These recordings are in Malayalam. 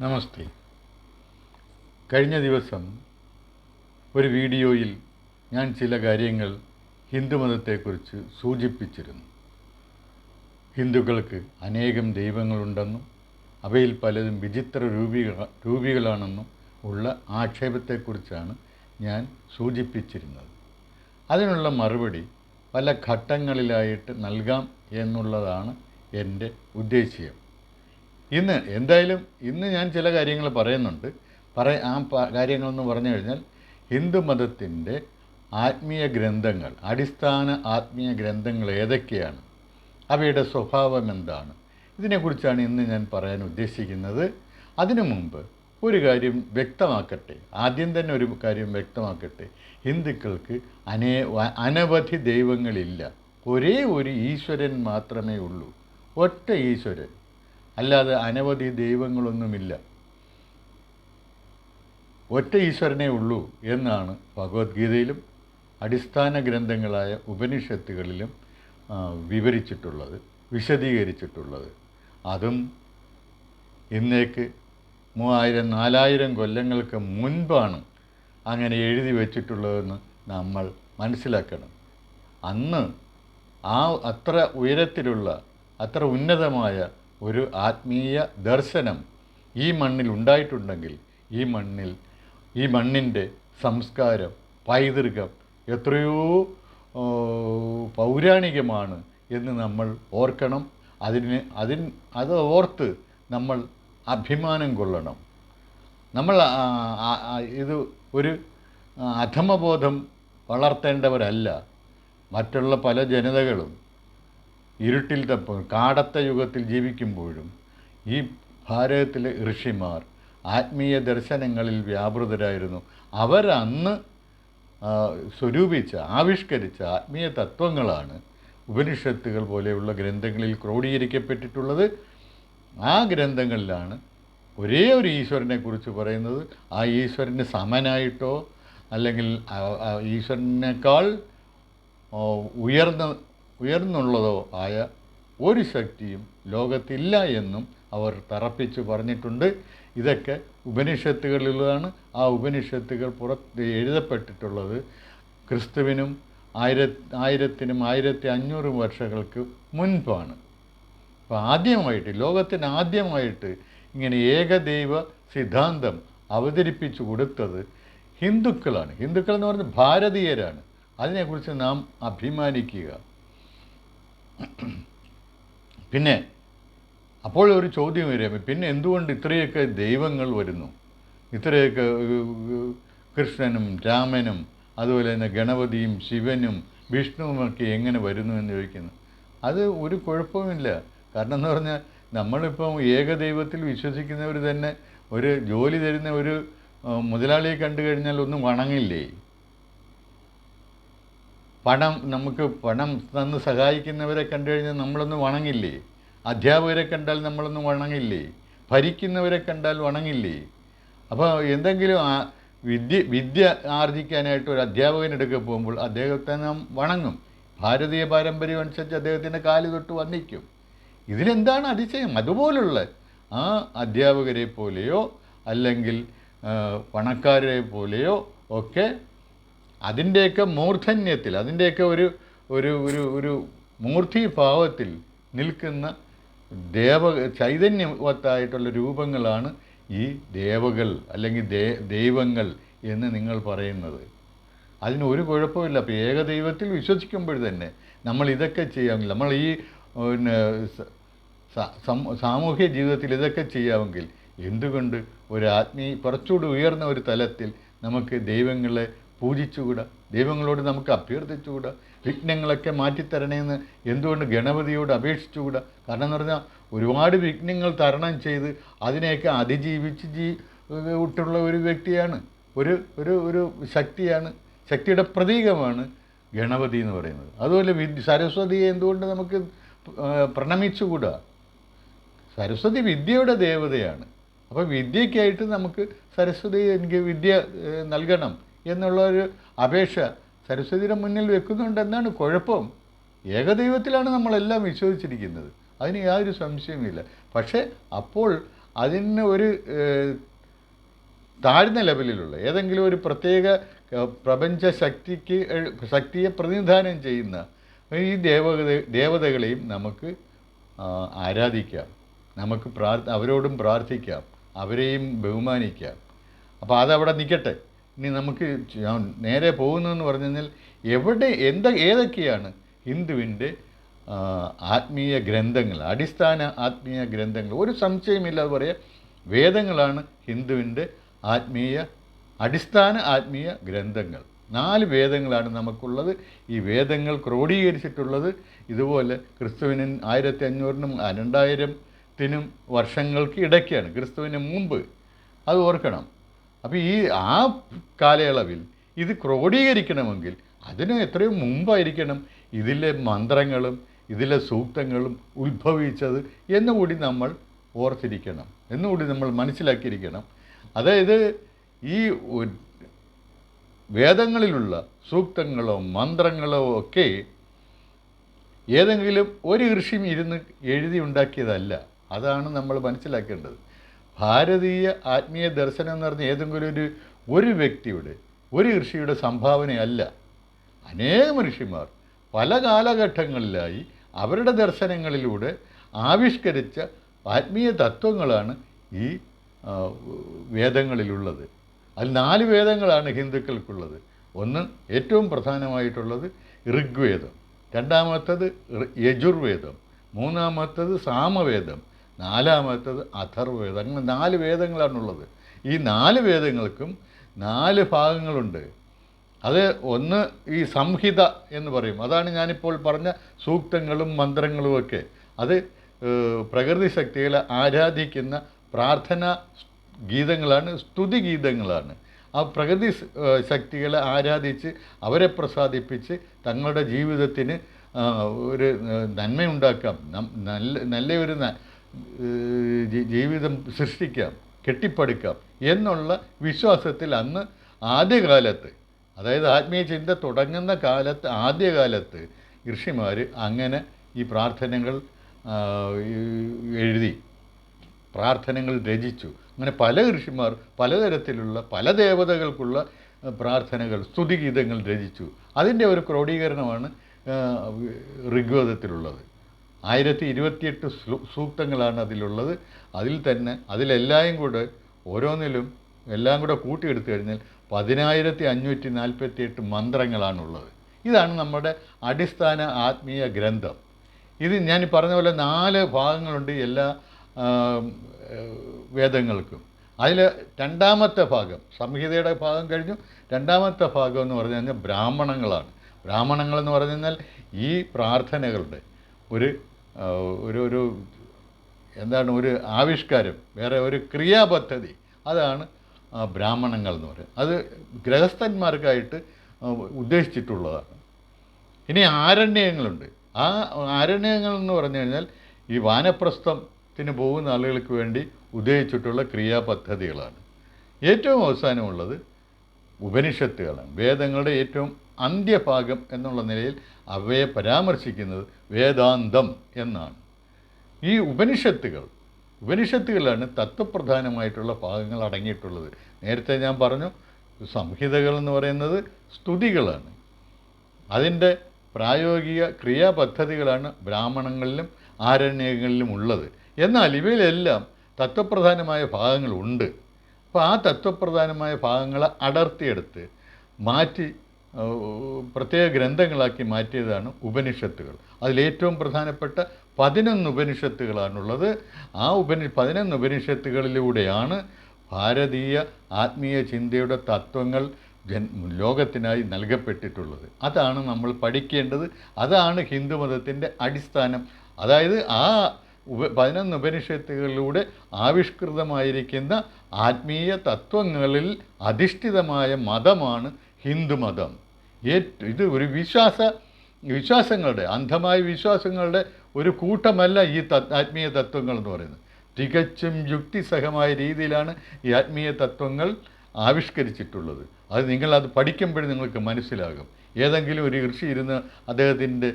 നമസ്തേ. കഴിഞ്ഞ ദിവസം ഒരു വീഡിയോയിൽ ഞാൻ ചില കാര്യങ്ങൾ ഹിന്ദുമതത്തെക്കുറിച്ച് സൂചിപ്പിച്ചിരുന്നു. ഹിന്ദുക്കൾക്ക് അനേകം ദൈവങ്ങളുണ്ടെന്നും അവയിൽ പലതും വിചിത്ര രൂപിക രൂപികളാണെന്നും ഉള്ള ആക്ഷേപത്തെക്കുറിച്ചാണ് ഞാൻ സൂചിപ്പിച്ചിരുന്നത്. അതിനുള്ള മറുപടി പല ഘട്ടങ്ങളിലായിട്ട് നൽകാം എന്നുള്ളതാണ് എന്റെ ഉദ്ദേശ്യം. ഇന്ന് എന്തായാലും ഇന്ന് ഞാൻ ചില കാര്യങ്ങൾ പറയുന്നുണ്ട്. പറ ആ കാര്യങ്ങളെന്ന് പറഞ്ഞു കഴിഞ്ഞാൽ ഹിന്ദു മതത്തിന്റെ ആത്മീയ ഗ്രന്ഥങ്ങൾ അടിസ്ഥാന ആത്മീയ ഗ്രന്ഥങ്ങൾ ഏതൊക്കെയാണ്? അവയുടെ സ്വഭാവം എന്താണ്? ഇതിനെക്കുറിച്ചാണ് ഇന്ന് ഞാൻ പറയാൻ ഉദ്ദേശിക്കുന്നത്. അതിനു മുമ്പ് ഒരു കാര്യം വ്യക്തമാക്കട്ടെ. ആദ്യം തന്നെ ഒരു കാര്യം വ്യക്തമാക്കട്ടെ. ഹിന്ദുക്കൾക്ക് അനേ അനവധി ദൈവങ്ങളില്ല. ഒരേ ഒരു ഈശ്വരൻ മാത്രമേ ഉള്ളൂ. ഒറ്റ ഈശ്വരൻ. അല്ലാതെ അനവധി ദൈവങ്ങളൊന്നുമില്ല. ഒറ്റ ഈശ്വരനേ ഉള്ളൂ എന്നാണ് ഭഗവത്ഗീതയിലും അടിസ്ഥാന ഗ്രന്ഥങ്ങളായ ഉപനിഷത്തുകളിലും വിവരിച്ചിട്ടുള്ളത് വിശദീകരിച്ചിട്ടുള്ളത്. അതും ഇന്നേക്ക് മൂവായിരം നാലായിരം കൊല്ലങ്ങൾക്ക് മുൻപാണ് അങ്ങനെ എഴുതി വച്ചിട്ടുള്ളതെന്ന് നമ്മൾ മനസ്സിലാക്കണം. അന്ന് ആ അത്ര ഉയരത്തിലുള്ള അത്ര ഉന്നതമായ ഒരു ആത്മീയ ദർശനം ഈ മണ്ണിൽ ഉണ്ടായിട്ടുണ്ടെങ്കിൽ ഈ മണ്ണിൽ ഈ മണ്ണിന്റെ സംസ്കാരം പൈതൃകം എത്രയോ പൗരാണികമാണ് എന്ന് നമ്മൾ ഓർക്കണം. അതിന് അതിന് അത് ഓർത്ത് നമ്മൾ അഭിമാനം കൊള്ളണം. നമ്മൾ ഇത് ഒരു അധമബോധം വളർത്തേണ്ടവരല്ല. മറ്റുള്ള പല ജനതകളും ഇരുട്ടിൽ തപ്പ് കാടത്ത യുഗത്തിൽ ജീവിക്കുമ്പോഴും ഈ ഭാരതത്തിലെ ഋഷിമാർ ആത്മീയ ദർശനങ്ങളിൽ വ്യാപൃതരായിരുന്നു. അവരന്ന് സ്വരൂപിച്ച ആവിഷ്കരിച്ച ആത്മീയ തത്വങ്ങളാണ് ഉപനിഷത്തുകൾ പോലെയുള്ള ഗ്രന്ഥങ്ങളിൽ ക്രോഡീകരിക്കപ്പെട്ടിട്ടുള്ളത്. ആ ഗ്രന്ഥങ്ങളിലാണ് ഒരേ ഒരു ഈശ്വരനെക്കുറിച്ച് പറയുന്നത്. ആ ഈശ്വരന് സമനായിട്ടോ അല്ലെങ്കിൽ ഈശ്വരനേക്കാൾ ഉയർന്ന ഉയർന്നുള്ളതോ ആയ ഒരു ശക്തിയും ലോകത്തില്ല എന്നും അവർ തറപ്പിച്ച് പറഞ്ഞിട്ടുണ്ട്. ഇതൊക്കെ ഉപനിഷത്തുകളിലാണ് ആ ഉപനിഷത്തുകൾ പുറത്ത് എഴുതപ്പെട്ടിട്ടുള്ളത്. ക്രിസ്തുവിനും ആയിര ആയിരത്തിനും ആയിരത്തി അഞ്ഞൂറും വർഷങ്ങൾക്ക് മുൻപാണ്. അപ്പോൾ ആദ്യമായിട്ട് ലോകത്തിന് ആദ്യമായിട്ട് ഇങ്ങനെ ഏകദൈവ സിദ്ധാന്തം അവതരിപ്പിച്ചു കൊടുത്തത് ഹിന്ദുക്കളാണ്. ഹിന്ദുക്കൾ എന്ന് പറഞ്ഞാൽ ഭാരതീയരാണ്. അതിനെക്കുറിച്ച് നാം അഭിമാനിക്കുക. പിന്നെ അപ്പോൾ ഒരു ചോദ്യം വരും പിന്നെ എന്തുകൊണ്ട് ഇത്രയൊക്കെ ദൈവങ്ങൾ വരുന്നു? ഇത്രയൊക്കെ കൃഷ്ണനും രാമനും അതുപോലെ തന്നെ ഗണപതിയും ശിവനും വിഷ്ണുവുമൊക്കെ എങ്ങനെ വരുന്നു എന്ന് ചോദിക്കുന്നു. അത് ഒരു കുഴപ്പവുമില്ല. കാരണം എന്ന് പറഞ്ഞാൽ നമ്മളിപ്പം ഏകദൈവത്തിൽ വിശ്വസിക്കുന്നവർ തന്നെ ഒരു ജോലി തരുന്ന ഒരു മുതലാളിയെ കണ്ടു കഴിഞ്ഞാൽ ഒന്നും വണങ്ങില്ലേ? പണം നമുക്ക് പണം തന്ന് സഹായിക്കുന്നവരെ കണ്ടു കഴിഞ്ഞാൽ നമ്മളൊന്ന് വണങ്ങില്ലേ? അധ്യാപകരെ കണ്ടാൽ നമ്മളൊന്നും വണങ്ങില്ലേ? ഭരിക്കുന്നവരെ കണ്ടാൽ വണങ്ങില്ലേ? അപ്പോൾ എന്തെങ്കിലും വിദ്യ വിദ്യ ആർജിക്കാനായിട്ട് ഒരു അധ്യാപകനെടുക്കെ പോകുമ്പോൾ അദ്ദേഹത്തെ നാം വണങ്ങും. ഭാരതീയ പാരമ്പര്യം അനുസരിച്ച് അദ്ദേഹത്തിന്റെ കാൽ തൊട്ട് വന്നിക്കും ഇതിലെന്താണ് അതിശയം? അതുപോലുള്ള ആ അധ്യാപകരെ പോലെയോ അല്ലെങ്കിൽ പണക്കാരെ പോലെയോ ഒക്കെ അതിന്റെയൊക്കെ മൂർധന്യത്തിൽ അതിന്റെയൊക്കെ ഒരു ഒരു ഒരു ഒരു മൂർത്തിഭാവത്തിൽ നിൽക്കുന്ന ദേവ ചൈതന്യവത്തായിട്ടുള്ള രൂപങ്ങളാണ് ഈ ദേവകൾ അല്ലെങ്കിൽ ദേ ദൈവങ്ങൾ എന്ന് നിങ്ങൾ പറയുന്നത്. അതിന് ഒരു കുഴപ്പമില്ല. അപ്പോൾ ഏകദൈവത്തിൽ വിശ്വസിക്കുമ്പോൾ തന്നെ നമ്മൾ ഇതൊക്കെ ചെയ്യാമെങ്കിൽ നമ്മൾ ഈ പിന്നെ സാമൂഹ്യ ജീവിതത്തിൽ ഇതൊക്കെ ചെയ്യാമെങ്കിൽ എന്തുകൊണ്ട് ഒരു ആത്മീയ കുറച്ചുകൂടി ഉയർന്ന ഒരു തലത്തിൽ നമുക്ക് ദൈവങ്ങളെ പൂജിച്ചുകൂടാ? ദൈവങ്ങളോട് നമുക്ക് അഭ്യർത്ഥിച്ചുകൂടാ? വിഘ്നങ്ങളൊക്കെ മാറ്റിത്തരണേന്ന് എന്തുകൊണ്ട് ഗണപതിയോട് അപേക്ഷിച്ചുകൂടാ? കാരണം എന്ന് പറഞ്ഞാൽ ഒരുപാട് വിഘ്നങ്ങൾ തരണം ചെയ്ത് അതിനെയൊക്കെ അതിജീവിച്ച് ജീ വിട്ടുള്ള ഒരു വ്യക്തിയാണ്. ഒരു ഒരു ഒരു ശക്തിയാണ്. ശക്തിയുടെ പ്രതീകമാണ് ഗണപതി എന്ന് പറയുന്നത്. അതുപോലെ സരസ്വതിയെ എന്തുകൊണ്ട് നമുക്ക് പ്രണമിച്ചുകൂട പ്രണമിച്ചുകൂടാ? സരസ്വതി വിദ്യയുടെ ദേവതയാണ്. അപ്പോൾ വിദ്യയ്ക്കായിട്ട് നമുക്ക് സരസ്വതി എനിക്ക് വിദ്യ നൽകണം. എന്നുള്ള ഒരു അപേക്ഷ സരസ്വതിയുടെ മുന്നിൽ വെക്കുന്നുണ്ട് എന്നാണ് കുഴപ്പം. ഏകദൈവത്തിലാണ് നമ്മളെല്ലാം വിശ്വസിച്ചിരിക്കുന്നത്. അതിന് യാതൊരു സംശയവുമില്ല. പക്ഷേ അപ്പോൾ അതിന് ഒരു താഴ്ന്ന ലെവലിലുള്ള ഏതെങ്കിലും ഒരു പ്രത്യേക പ്രപഞ്ച ശക്തിക്ക് ശക്തിയെ പ്രതിനിധാനം ചെയ്യുന്ന ഈ ദേവ ദേവതകളെയും നമുക്ക് ആരാധിക്കാം. നമുക്ക് പ്രാർ അവരോടും പ്രാർത്ഥിക്കാം. അവരെയും ബഹുമാനിക്കാം. അപ്പോൾ അതവിടെ നിൽക്കട്ടെ. ഇനി നമുക്ക് നേരെ പോകുന്നതെന്ന് പറഞ്ഞു കഴിഞ്ഞാൽ എവിടെ എന്ത ഏതൊക്കെയാണ് ഹിന്ദുവിന്റെ ആത്മീയ ഗ്രന്ഥങ്ങൾ അടിസ്ഥാന ആത്മീയ ഗ്രന്ഥങ്ങൾ? ഒരു സംശയമില്ലാതെ പറയാം. വേദങ്ങളാണ് ഹിന്ദുവിന്റെ ആത്മീയ അടിസ്ഥാന ആത്മീയ ഗ്രന്ഥങ്ങൾ. നാല് വേദങ്ങളാണ് നമുക്കുള്ളത്. ഈ വേദങ്ങൾ ക്രോഡീകരിച്ചിട്ടുള്ളത് ഇതുപോലെ ക്രിസ്തുവിന് ആയിരത്തി അഞ്ഞൂറിനും രണ്ടായിരത്തിനും വർഷങ്ങൾക്ക് ഇടയ്ക്കാണ്. ക്രിസ്തുവിന് മുമ്പ്. അത് ഓർക്കണം. അപ്പോൾ ഈ ആ കാലയളവിൽ ഇത് ക്രോഡീകരിക്കണമെങ്കിൽ അതിന് എത്രയോ മുമ്പായിരിക്കണം ഇതിലെ മന്ത്രങ്ങളും ഇതിലെ സൂക്തങ്ങളും ഉത്ഭവിച്ചത് എന്നുകൂടി നമ്മൾ ഓർത്തിരിക്കണം എന്നുകൂടി നമ്മൾ മനസ്സിലാക്കിയിരിക്കണം. അതായത് ഈ വേദങ്ങളിലുള്ള സൂക്തങ്ങളോ മന്ത്രങ്ങളോ ഒക്കെ ഏതെങ്കിലും ഒരു ഋഷിയും ഇരുന്ന് എഴുതി ഉണ്ടാക്കിയതല്ല. അതാണ് നമ്മൾ മനസ്സിലാക്കേണ്ടത്. ഭാരതീയ ആത്മീയ ദർശനം എന്ന് പറഞ്ഞ ഏതെങ്കിലും ഒരു ഒരു വ്യക്തിയുടെ ഒരു ഋഷിയുടെ സംഭാവനയല്ല. അനേകം ഋഷിമാർ പല കാലഘട്ടങ്ങളിലായി അവരുടെ ദർശനങ്ങളിലൂടെ ആവിഷ്കരിച്ച ആത്മീയ തത്വങ്ങളാണ് ഈ വേദങ്ങളിലുള്ളത്. അതിൽ നാല് വേദങ്ങളാണ് ഹിന്ദുക്കൾക്കുള്ളത്. ഒന്ന് ഏറ്റവും പ്രധാനമായിട്ടുള്ളത് ഋഗ്വേദം. രണ്ടാമത്തത് യജുർവേദം. മൂന്നാമത്തത് സാമവേദം. നാലാമത്തത് അഥർവേദം അങ്ങനെ നാല് വേദങ്ങളാണുള്ളത്. ഈ നാല് വേദങ്ങൾക്കും നാല് ഭാഗങ്ങളുണ്ട്. അത് ഒന്ന് ഈ സംഹിത എന്ന് പറയും. അതാണ് ഞാനിപ്പോൾ പറഞ്ഞ സൂക്തങ്ങളും മന്ത്രങ്ങളും ഒക്കെ. അത് പ്രകൃതി ശക്തികളെ ആരാധിക്കുന്ന പ്രാർത്ഥന ഗീതങ്ങളാണ് സ്തുതി ഗീതങ്ങളാണ്. ആ പ്രകൃതി ശക്തികളെ ആരാധിച്ച് അവരെ പ്രസാദിപ്പിച്ച് തങ്ങളുടെ ജീവിതത്തിന് ഒരു നന്മയുണ്ടാക്കാം. നല്ല നല്ലൊരു ജീവിതം സൃഷ്ടിക്കാം കെട്ടിപ്പടുക്കാം എന്നുള്ള വിശ്വാസത്തിൽ അന്ന് ആദ്യകാലത്ത് അതായത് ആത്മീയ ചിന്ത തുടങ്ങുന്ന കാലത്ത് ആദ്യകാലത്ത് ഋഷിമാർ അങ്ങനെ ഈ പ്രാർത്ഥനകൾ എഴുതി പ്രാർത്ഥനകൾ രചിച്ചു. അങ്ങനെ പല ഋഷിമാർ പലതരത്തിലുള്ള പല ദേവതകൾക്കുള്ള പ്രാർത്ഥനകൾ സ്തുതിഗീതങ്ങൾ രചിച്ചു. അതിന്റെ ഒരു ക്രോഡീകരണമാണ് ഋഗ്വേദത്തിലുള്ളത്. ആയിരത്തി ഇരുപത്തിയെട്ട് സൂക്തങ്ങളാണ് അതിലുള്ളത്. അതിൽ തന്നെ അതിലെല്ലാം കൂടെ ഓരോന്നിലും എല്ലാം കൂടെ കൂട്ടിയെടുത്തു കഴിഞ്ഞാൽ പതിനായിരത്തി അഞ്ഞൂറ്റി നാൽപ്പത്തി എട്ട് മന്ത്രങ്ങളാണുള്ളത്. ഇതാണ് നമ്മുടെ അടിസ്ഥാന ആത്മീയ ഗ്രന്ഥം. ഇത് ഞാൻ പറഞ്ഞ പോലെ നാല് ഭാഗങ്ങളുണ്ട് എല്ലാ വേദങ്ങൾക്കും. അതിൽ രണ്ടാമത്തെ ഭാഗം സംഹിതയുടെ ഭാഗം കഴിഞ്ഞു. രണ്ടാമത്തെ ഭാഗം എന്ന് പറഞ്ഞു കഴിഞ്ഞാൽ ബ്രാഹ്മണങ്ങളാണ്. ബ്രാഹ്മണങ്ങൾ എന്ന് പറഞ്ഞു കഴിഞ്ഞാൽ ഈ പ്രാർത്ഥനകളുടെ ഒരു ഒരു ഒരു എന്താണ് ഒരു ആവിഷ്കാരം വേറെ ഒരു ക്രിയാപദ്ധതി. അതാണ് ബ്രാഹ്മണങ്ങൾ എന്ന് പറയുന്നത്. അത് ഗ്രഹസ്ഥന്മാർക്കായിട്ട് ഉദ്ദേശിച്ചിട്ടുള്ളതാണ്. ഇനി ആരണ്യങ്ങളുണ്ട്. ആ ആരണ്യങ്ങൾ എന്ന് പറഞ്ഞു കഴിഞ്ഞാൽ ഈ വാനപ്രസ്ഥത്തിന് പോകുന്ന ആളുകൾക്ക് വേണ്ടി ഉദ്ദേശിച്ചിട്ടുള്ള ക്രിയാപദ്ധതികളാണ്. ഏറ്റവും അവസാനമുള്ളത് ഉപനിഷത്തുകളാണ്. വേദങ്ങളുടെ ഏറ്റവും അന്ത്യഭാഗം എന്നുള്ള നിലയിൽ അവയെ പരാമർശിക്കുന്നത് വേദാന്തം എന്നാണ്. ഈ ഉപനിഷത്തുകൾ ഉപനിഷത്തുകളാണ് തത്വപ്രധാനമായിട്ടുള്ള ഭാഗങ്ങൾ അടങ്ങിയിട്ടുള്ളത്. നേരത്തെ ഞാൻ പറഞ്ഞു സംഹിതകൾ എന്ന് പറയുന്നത് സ്തുതികളാണ്. അതിന്റെ പ്രായോഗിക ക്രിയാപദ്ധതികളാണ് ബ്രാഹ്മണങ്ങളിലും ആരണ്യങ്ങളിലും ഉള്ളത്. എന്നാൽ ഇവയിലെല്ലാം തത്വപ്രധാനമായ ഭാഗങ്ങളുണ്ട്. അപ്പോൾ ആ തത്വപ്രധാനമായ ഭാഗങ്ങളെ അടർത്തിയെടുത്ത് മാറ്റി പ്രത്യേക ഗ്രന്ഥങ്ങളാക്കി മാറ്റിയതാണ് ഉപനിഷത്തുകൾ. അതിലേറ്റവും പ്രധാനപ്പെട്ട പതിനൊന്ന് ഉപനിഷത്തുകളാണുള്ളത്. ആ ഉപനി പതിനൊന്ന് ഉപനിഷത്തുകളിലൂടെയാണ് ഭാരതീയ ആത്മീയ ചിന്തയുടെ തത്വങ്ങൾ ജൻ ലോകത്തിനായി നൽകപ്പെട്ടിട്ടുള്ളത്. അതാണ് നമ്മൾ പഠിക്കേണ്ടത്. അതാണ് ഹിന്ദുമതത്തിന്റെ അടിസ്ഥാനം. അതായത് ആ ഉപ പതിനൊന്ന് ഉപനിഷത്തുകളിലൂടെ ആവിഷ്കൃതമായിരിക്കുന്ന ആത്മീയ തത്വങ്ങളിൽ അധിഷ്ഠിതമായ മതമാണ് ഹിന്ദുമതം ഏറ്റ ഇത് ഒരു വിശ്വാസ വിശ്വാസങ്ങളുടെ അന്ധമായ വിശ്വാസങ്ങളുടെ ഒരു കൂട്ടമല്ല ഈ ആത്മീയ തത്വങ്ങൾ എന്ന് പറയുന്നത്. തികച്ചും യുക്തിസഹമായ രീതിയിലാണ് ഈ ആത്മീയ തത്വങ്ങൾ ആവിഷ്കരിച്ചിട്ടുള്ളത്. അത് നിങ്ങളത് പഠിക്കുമ്പോഴും നിങ്ങൾക്ക് മനസ്സിലാകും. ഏതെങ്കിലും ഒരു ഋഷി ഇരുന്ന് അദ്ദേഹത്തിന്റെ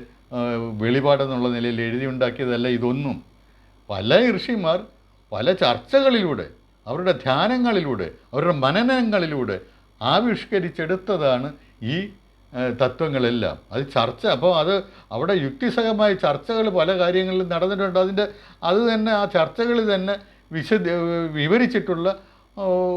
വെളിപാടെന്നുള്ള നിലയിൽ എഴുതിയുണ്ടാക്കിയതല്ല ഇതൊന്നും. പല ഋഷിമാർ പല ചർച്ചകളിലൂടെ അവരുടെ ധ്യാനങ്ങളിലൂടെ അവരുടെ മനനങ്ങളിലൂടെ ആവിഷ്കരിച്ചെടുത്തതാണ് ഈ തത്വങ്ങളെല്ലാം. അത് ചർച്ച. അപ്പോൾ അത് അവിടെ യുക്തിസഹമായ ചർച്ചകൾ പല കാര്യങ്ങളിലും നടന്നിട്ടുണ്ട്. അതിന്റെ അത് തന്നെ ആ ചർച്ചകളിൽ തന്നെ വിശദ വിവരിച്ചിട്ടുള്ള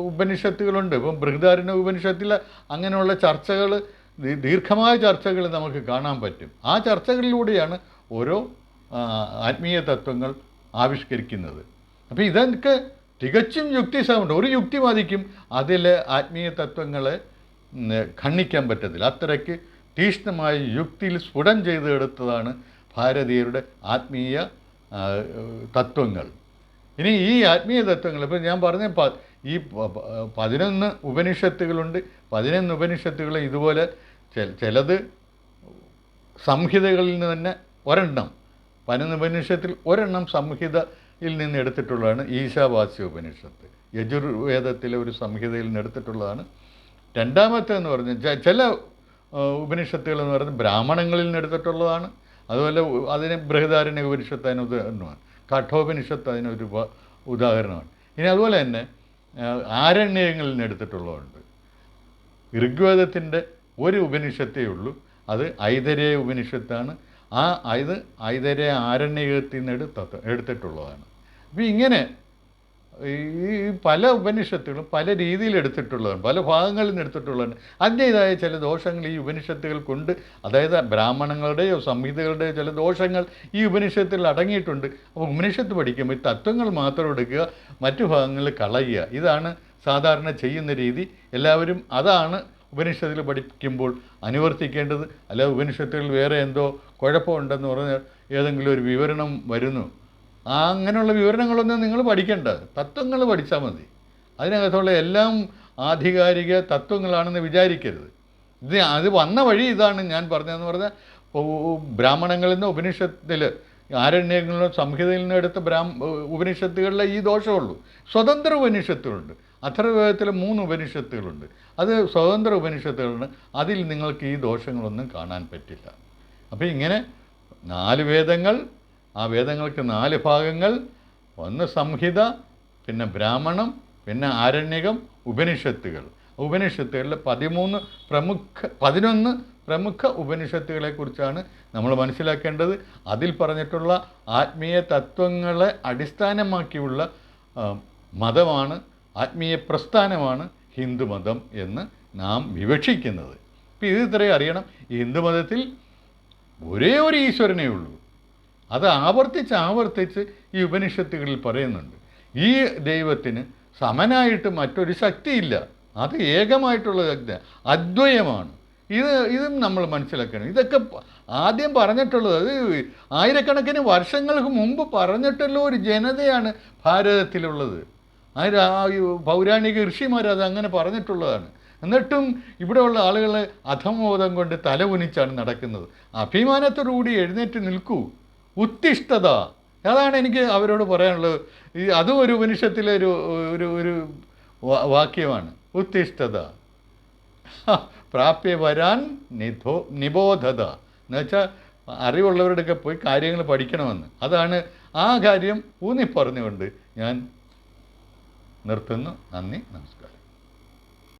ഉപനിഷത്തുകളുണ്ട്. ഇപ്പം ബൃഹദാരണ്യ ഉപനിഷത്തിൽ അങ്ങനെയുള്ള ചർച്ചകൾ ദീർഘമായ ചർച്ചകൾ നമുക്ക് കാണാൻ പറ്റും. ആ ചർച്ചകളിലൂടെയാണ് ഓരോ ആത്മീയ തത്വങ്ങൾ ആവിഷ്കരിക്കുന്നത്. അപ്പോൾ ഇതൊക്കെ തികച്ചും യുക്തിസഹമുണ്ട്. ഒരു യുക്തിവാദിക്കും അതിലെ ആത്മീയ തത്വങ്ങളെ ഖണ്ഡിക്കാൻ പറ്റത്തില്ല. അത്രയ്ക്ക് തീക്ഷ്ണമായ യുക്തിയിൽ സ്ഫുടം ചെയ്തെടുത്തതാണ് ഭാരതീയരുടെ ആത്മീയ തത്വങ്ങൾ. ഇനി ഈ ആത്മീയ തത്വങ്ങൾ ഇപ്പം ഞാൻ പറഞ്ഞ പ ഈ പതിനൊന്ന് ഉപനിഷത്തുകളുണ്ട്. പതിനൊന്ന് ഉപനിഷത്തുകൾ ഇതുപോലെ ചിലത് സംഹിതകളിൽ നിന്ന് തന്നെ ഒരെണ്ണം പതിനൊന്ന് ഉപനിഷത്തിൽ ഒരെണ്ണം സംഹിതയിൽ നിന്ന് എടുത്തിട്ടുള്ളതാണ് ഈശാവാസ്യ ഉപനിഷത്ത്. യജുർവേദത്തിലെ ഒരു സംഹിതയിൽ നിന്ന് എടുത്തിട്ടുള്ളതാണ് രണ്ടാമത്തെ എന്ന് പറഞ്ഞാൽ ചില ഉപനിഷത്തുകൾ എന്ന് പറയുന്നത് ബ്രാഹ്മണങ്ങളിൽ നിന്ന് എടുത്തിട്ടുള്ളതാണ്. അതുപോലെ അതിന് ബൃഹദാരണ്യ ഉപനിഷത്ത് അതിന് ഉദാഹരണമാണ്. കഠോപനിഷത്ത് അതിനൊരു ഉദാഹരണമാണ്. ഇനി അതുപോലെ തന്നെ ആരണ്യങ്ങളിൽ നിന്ന് എടുത്തിട്ടുള്ളതുണ്ട്. ഋഗ്വേദത്തിന്റെ ഒരു ഉപനിഷത്തേ ഉള്ളൂ. അത് ഐതരേ ഉപനിഷത്താണ്. ആ ഇത് ഐതരേ ആരണ്യകത്തിൽ നിന്ന് എടുത്ത എടുത്തിട്ടുള്ളതാണ്. അപ്പോൾ ഇങ്ങനെ ഈ പല ഉപനിഷത്തുകളും പല രീതിയിൽ എടുത്തിട്ടുള്ളതാണ് പല ഭാഗങ്ങളിൽ നിന്ന് എടുത്തിട്ടുള്ളതാണ്. അതിന്റേതായ ചില ദോഷങ്ങൾ ഈ ഉപനിഷത്തുകൾക്കുണ്ട്. അതായത് ബ്രാഹ്മണങ്ങളുടെയോ സംഹിതകളുടെയോ ചില ദോഷങ്ങൾ ഈ ഉപനിഷത്തിൽ അടങ്ങിയിട്ടുണ്ട്. അപ്പോൾ ഉപനിഷത്ത് പഠിക്കുമ്പോൾ ഈ തത്വങ്ങൾ മാത്രം എടുക്കുക മറ്റു ഭാഗങ്ങളിൽ കളയുക ഇതാണ് സാധാരണ ചെയ്യുന്ന രീതി. എല്ലാവരും അതാണ് ഉപനിഷത്തിൽ പഠിക്കുമ്പോൾ അനുവർത്തിക്കേണ്ടത്. അല്ല ഉപനിഷത്തുകളിൽ വേറെ എന്തോ കുഴപ്പമുണ്ടെന്ന് പറഞ്ഞ് ഏതെങ്കിലും ഒരു വിവരണം വരുന്നു. ആ അങ്ങനെയുള്ള വിവരണങ്ങളൊന്നും നിങ്ങൾ പഠിക്കേണ്ട. തത്വങ്ങൾ പഠിച്ചാൽ മതി. അതിനകത്തുള്ള എല്ലാം ആധികാരിക തത്വങ്ങളാണെന്ന് വിചാരിക്കരുത്. ഇത് അത് വന്ന വഴി ഇതാണ് ഞാൻ പറഞ്ഞതെന്ന് പറഞ്ഞാൽ ബ്രാഹ്മണങ്ങളിൽ നിന്ന് ഉപനിഷത്തിൽ ആരണ്യങ്ങളിലും സംഹിതയിൽ നിന്ന് എടുത്ത ബ്രാഹ്മ ഉപനിഷത്തുകളിലെ ഈ ദോഷമുള്ളൂ. സ്വതന്ത്ര ഉപനിഷത്തുകളുണ്ട്. അഥർവേദത്തിൽ മൂന്ന് ഉപനിഷത്തുകളുണ്ട്. അത് സ്വതന്ത്ര ഉപനിഷത്തുകളാണ് അതിൽ നിങ്ങൾക്ക് ഈ ദോഷങ്ങളൊന്നും കാണാൻ പറ്റില്ല. അപ്പോൾ ഇങ്ങനെ നാല് വേദങ്ങൾ ആ വേദങ്ങൾക്ക് നാല് ഭാഗങ്ങൾ. ഒന്ന് സംഹിത പിന്നെ ബ്രാഹ്മണം പിന്നെ ആരണ്യകം ഉപനിഷത്തുകൾ. ഉപനിഷത്തുകളിൽ പതിമൂന്ന് പ്രമുഖ പതിനൊന്ന് പ്രമുഖ ഉപനിഷത്തുകളെക്കുറിച്ചാണ് നമ്മൾ മനസ്സിലാക്കേണ്ടത്. അതിൽ പറഞ്ഞിട്ടുള്ള ആത്മീയ തത്വങ്ങളെ അടിസ്ഥാനമാക്കിയുള്ള മതമാണ് ആത്മീയ പ്രസ്ഥാനമാണ് ഹിന്ദുമതം എന്ന് നാം വിവക്ഷിക്കുന്നത്. ഇപ്പം ഇത് ഇത്രയും അറിയണം. ഹിന്ദു ഹിന്ദുമതത്തിൽ ഒരേ ഒരു ഈശ്വരനേ ഉള്ളൂ. അത് ആവർത്തിച്ച് ആവർത്തിച്ച് ഈ ഉപനിഷത്തുകളിൽ പറയുന്നുണ്ട്. ഈ ദൈവത്തിന് സമനായിട്ട് മറ്റൊരു ശക്തിയില്ല. അത് ഏകമായിട്ടുള്ള ശക്തി അദ്വയമാണ്. ഇത് ഇതും നമ്മൾ മനസ്സിലാക്കണം. ഇതൊക്കെ ആദ്യം പറഞ്ഞിട്ടുള്ളത് അത് ആയിരക്കണക്കിന് വർഷങ്ങൾക്ക് മുമ്പ് പറഞ്ഞിട്ടുള്ള ഒരു ജനതയാണ് ഭാരതത്തിലുള്ളത്. ആ രാ- ഈ പൗരാണിക ഋഷിമാർ അത് അങ്ങനെ പറഞ്ഞിട്ടുള്ളതാണ്. എന്നിട്ടും ഇവിടെയുള്ള ആളുകൾ അധമോദം കൊണ്ട് തലകുനിച്ചാണ് നടക്കുന്നത്. അഭിമാനത്തോടുകൂടി എഴുന്നേറ്റ് നിൽക്കൂ. ഉത്തിഷ്ഠത. അതാണ് എനിക്ക് അവരോട് പറയാനുള്ളത്. ഈ അതും ഒരു ഉപനിഷത്തിലെ ഒരു ഒരു ഒരു വാക്യമാണ്. ഉത്തിഷ്ഠത. പ്രാപ്യ വരാൻ നിധോ നിബോധത. എന്നുവെച്ചാൽ അറിവുള്ളവരുടെയൊക്കെ പോയി കാര്യങ്ങൾ പഠിക്കണമെന്ന്. അതാണ് ആ കാര്യം ഊന്നി പറഞ്ഞുകൊണ്ട് ഞാൻ നിർത്തുന്നു. നന്ദി നമസ്കാരം.